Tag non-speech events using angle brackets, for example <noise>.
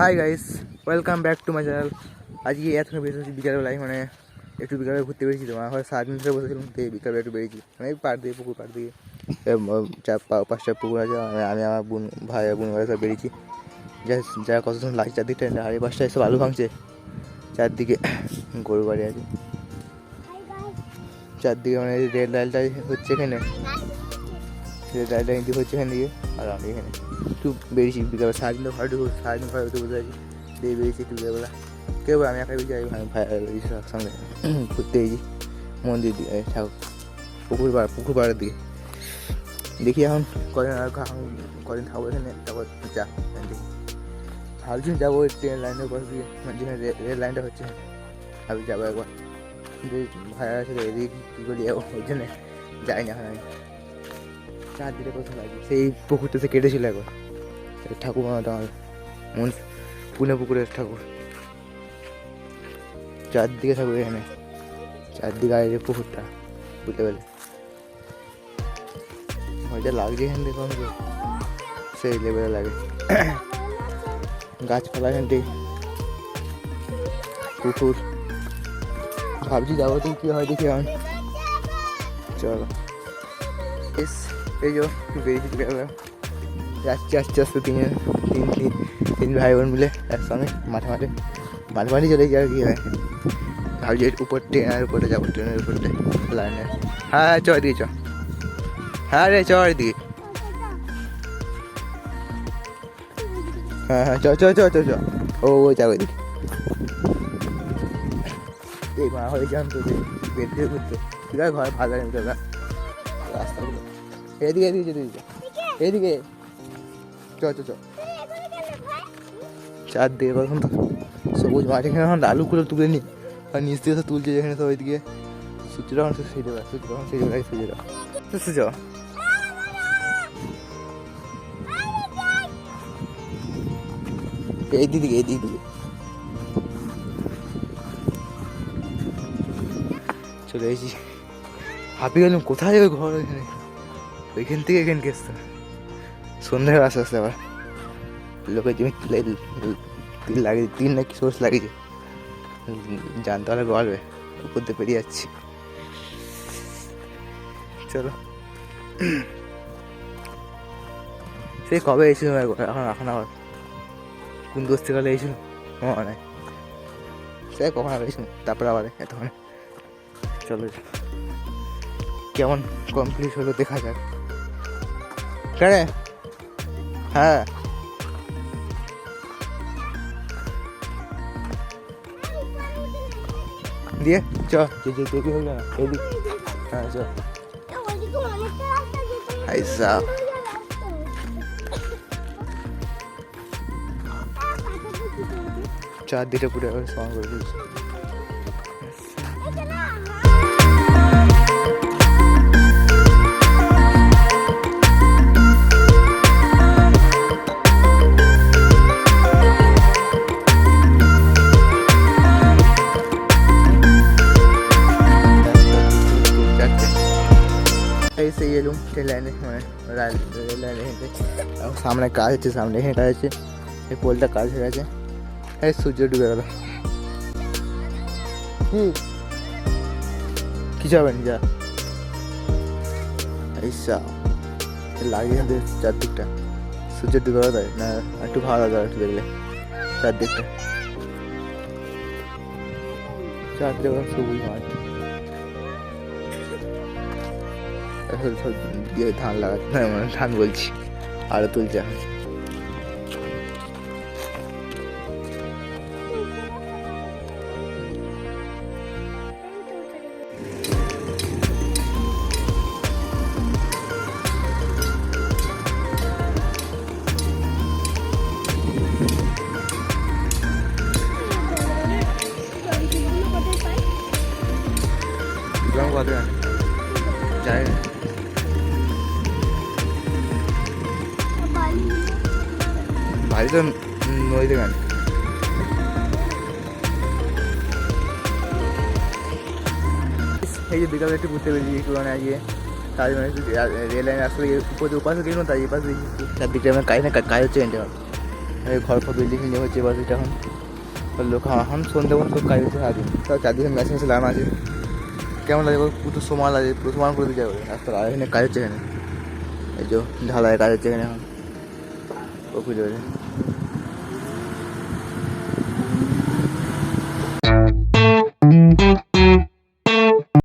Hi guys welcome back to my channel আজকে এতক্ষণ হচ্ছে বিকালবেলায় মানে একটু বিকালে ঘুরতে পেরেছি তো আমার সারাদিন ধরে বসেছিলাম তো বিকালবেলা একটু বেরিয়েছি। মানে পাড় দিয়ে, পুকুর পাড় দিয়ে। চার পাঁচটা পুকুর আছে আমি আমি আমার বোন, ভাই বোন ভাই সব বেরিয়েছি। যা যা কত সময় লাগছে চারদিকটা সাড়ে পাঁচটায় সব আলু ভাঙছে। চারদিকে গরু বাড়ি আছে। চারদিকে মানে রেড লাইটটা হচ্ছে এখানে। রেড লাইলটা হচ্ছে এখান দিকে আর আমি এখানে। একটু বেরিয়েছি বিকালে সারাদিন ঘরে ঢুকবো, সারাদিন ঘরে হতে বসে আছি দিয়ে বেরিয়েছি একটু বিকালবেলা। কেউ আমি একা বেরিয়েছি আমি ভাই ভাই সঙ্গে <clears throat> ঘুরতে গেছি মন্দির দিকে ঠাকুর, পুকুর পাড়, পুকুর পাড়ের দিকে। দেখি এখন কদিন আর কদিন থাকব এখানে, তারপর যা ভাবছি যাব ট্রেন লাইনের পাশ দিয়ে, যেখানে রেল লাইনটা হচ্ছে। আমি যাব একবার। কিন্তু ভাইয়া আছে এদিকে কী করি যাব, ওই জন্য যাই না এখন আমি চারদিকে কোথাও লাগে সেই পুকুরটা সে কেটেছিল একবার ঠাকুর বানাতো আমার মন, পুনে পুকুরের ঠাকুর। চারদিকে ঠাকুর এখানে, চারদিকে আর যে পুকুরটা, বুঝতে পারলে। মজা লাগছে এখান থেকে যে সেই লেভেলে লাগে। গাছপালা এখান থেকে, পুকুর। ভাবছি যাব তো কী হয় দেখি এখন। চলো। এস এই যে যাচ্ছি আস্তে আস্তে তিন তিন তিন তিন ভাই বোন মিলে একসঙ্গে মাঠে মাঠে মাঠে মাঠে চলে যাওয়া কি হয় ভাবছি উপর ট্রেনের উপরে যাব, ট্রেনের উপরটা লাইনে। হ্যাঁ হ্যাঁ চ এদিকে চ হ্যাঁ রে চ এদিকে। হ্যাঁ হ্যাঁ চ চ চ চ ও ও, যাব এদিকে। এই মা হয়ে যান তো বের দিয়ে ঘুরতে। ঘরে ভালো লাগে তোরা। রাস্তাগুলো এদিকে এদিকে যেতে দিতে এদিকে। চ চ চ চার দিয়ে এখন তো সবুজ মাঠ, এখানে এখন আলুগুলো তুলে নি। আর নিচ তো তুলছে যেখানে তো ওইদিকে সূর্য যখন সে সেই দেবে সূর্য যখন সেই দেবে সূর্য সূর্য। এই দিকে এই দিকে চলে এসেছি। হাঁপিয়ে গেলাম কোথায় যাবে ঘর ওইখানে ওইখান থেকে এখানে গেছে সন্ধ্যা হয়ে আস্তে আস্তে আবার লোকের জমি তুলে তিন লাগিয়ে তিন নাকি সোর্স লাগিয়েছে জানতে পারলে বলবে। উপর দিয়ে পেরিয়ে যাচ্ছি। চলো। সেই কবে এসেছিল? এখন এখন আবার কোন দোস্তিকালে এসেছিল? মনে নাই। সে কখন আবার এসেছিল? তারপরে আবার এতক্ষণ চলো। কেমন কমপ্লিট হলো দেখা যাক। কেন হ্যাঁ। দিয়ে চ যে যে দেখি হলো না এদিক। হ্যাঁ চ সাহ চারদিকে পুরো সমান করে দিয়েছি সামনে কাজ হচ্ছে, সামনে এখানে হচ্ছে এই পোলটা কাজ হয়ে গেছে। এই সূর্য ডুবে গেল। কি কিছু যা। এইসা লাগিয়ে চারদিকটা। সূর্য ডুবে গেল তাই, না, একটু ভালো লাগে একটু দেখলে। চারদিকটা। চারদিকে সবুজ মাঠ। সব দিয়ে ধান লাগাচ্ছে মানে ধান বলছি আরও তুলছে কত বাড়ি তো নদীতে গান এই যে বিকালে একটু ঘুরতে বেরিয়েছি একটু মানে কাজ মানে রেল লাইন রাস্তা দিয়ে উপর উপাস দিয়ে তাই এই পাশে চারদিকটা আমার কাজ না কাজ হচ্ছে এনটে ঘর ফর বিল্ডিং নিয়ে হচ্ছে এবার এটা এখন। লোক এখন সন্ধ্যে পর্যন্ত লোক কাজ হচ্ছে সারাদিন তাও চারদিকে মেশিন মেশিন লাগানো আছে। কেমন লাগে? পুরো সমান লাগে পুরো সমান করে দিতে হবে। রাস্তা আর এখানে কাজ হচ্ছে এখানে। এই যে ঢালাই কাজ হচ্ছে এখানে এখন। কপি দেবে